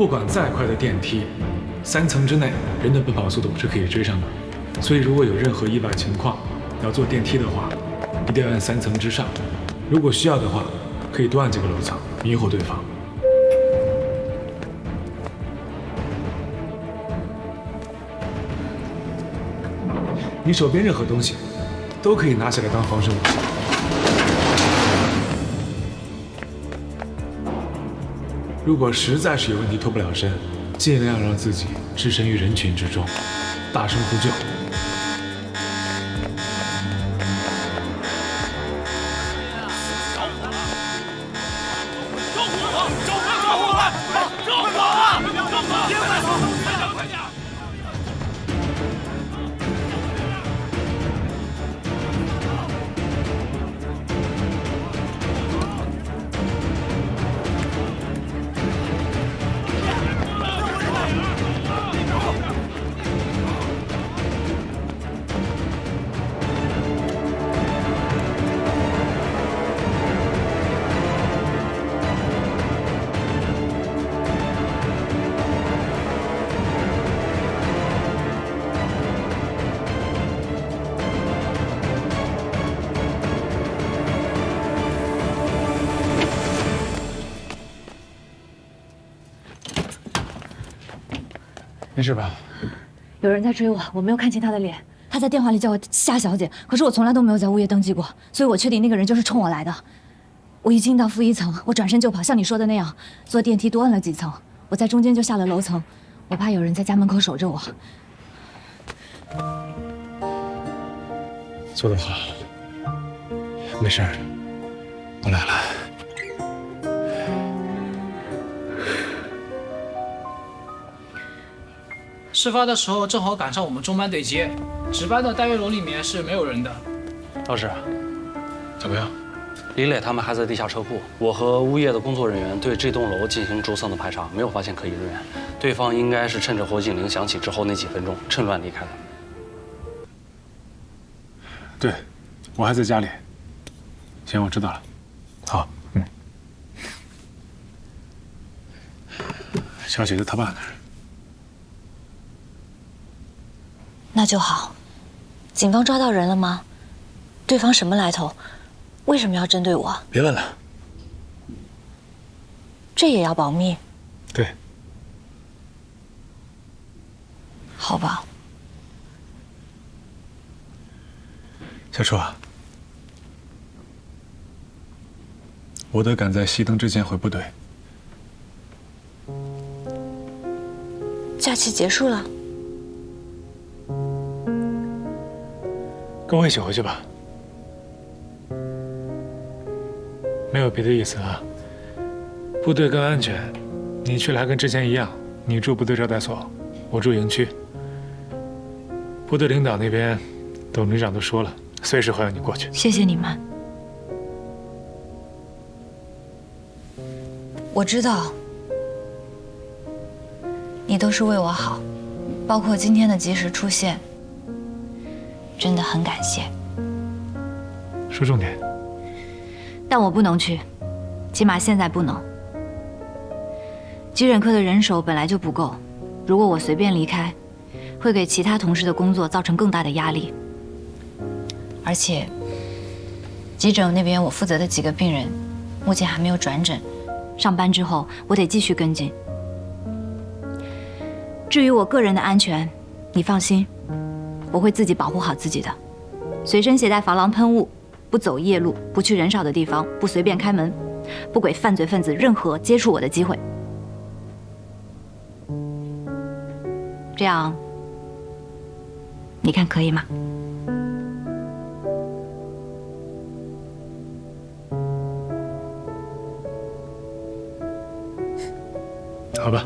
不管再快的电梯，三层之内人的奔跑速度是可以追上的。所以如果有任何意外情况要坐电梯的话，一定要按三层之上。如果需要的话，可以多按几个楼层，迷惑对方。你手边任何东西都可以拿起来当防身武器。如果实在是有问题脱不了身，尽量让自己置身于人群之中，大声呼救。没事吧？有人在追我，我没有看清他的脸。他在电话里叫我夏小姐，可是我从来都没有在物业登记过，所以我确定那个人就是冲我来的。我一进到负一层，我转身就跑，像你说的那样，坐电梯多按了几层，我在中间就下了楼层，我怕有人在家门口守着我。做得好，没事儿，我来了。事发的时候正好赶上我们中班对接，值班的单元楼里面是没有人的。老师，怎么样？李磊他们还在地下车库。我和物业的工作人员对这栋楼进行逐层的排查，没有发现可疑人员。对方应该是趁着火警铃响起之后那几分钟趁乱离开的。对，我还在家里。行，我知道了。好，嗯。小姐姐她爸呢？那就好。警方抓到人了吗？对方什么来头？为什么要针对我？别问了。这也要保密？对。好吧。小初啊，我得赶在熄灯之前回部队。假期结束了。跟我一起回去吧，没有别的意思啊。部队更安全，你去了还跟之前一样，你住部队招待所，我住营区。部队领导那边，董旅长都说了，随时欢迎你过去。谢谢你们，我知道，你都是为我好，包括今天的及时出现。真的很感谢。说重点。但我不能去，起码现在不能。急诊科的人手本来就不够，如果我随便离开，会给其他同事的工作造成更大的压力。而且，急诊那边我负责的几个病人，目前还没有转诊，上班之后我得继续跟进。至于我个人的安全，你放心。我会自己保护好自己的，随身携带防狼喷雾，不走夜路，不去人少的地方，不随便开门，不给犯罪分子任何接触我的机会。这样，你看可以吗？好吧。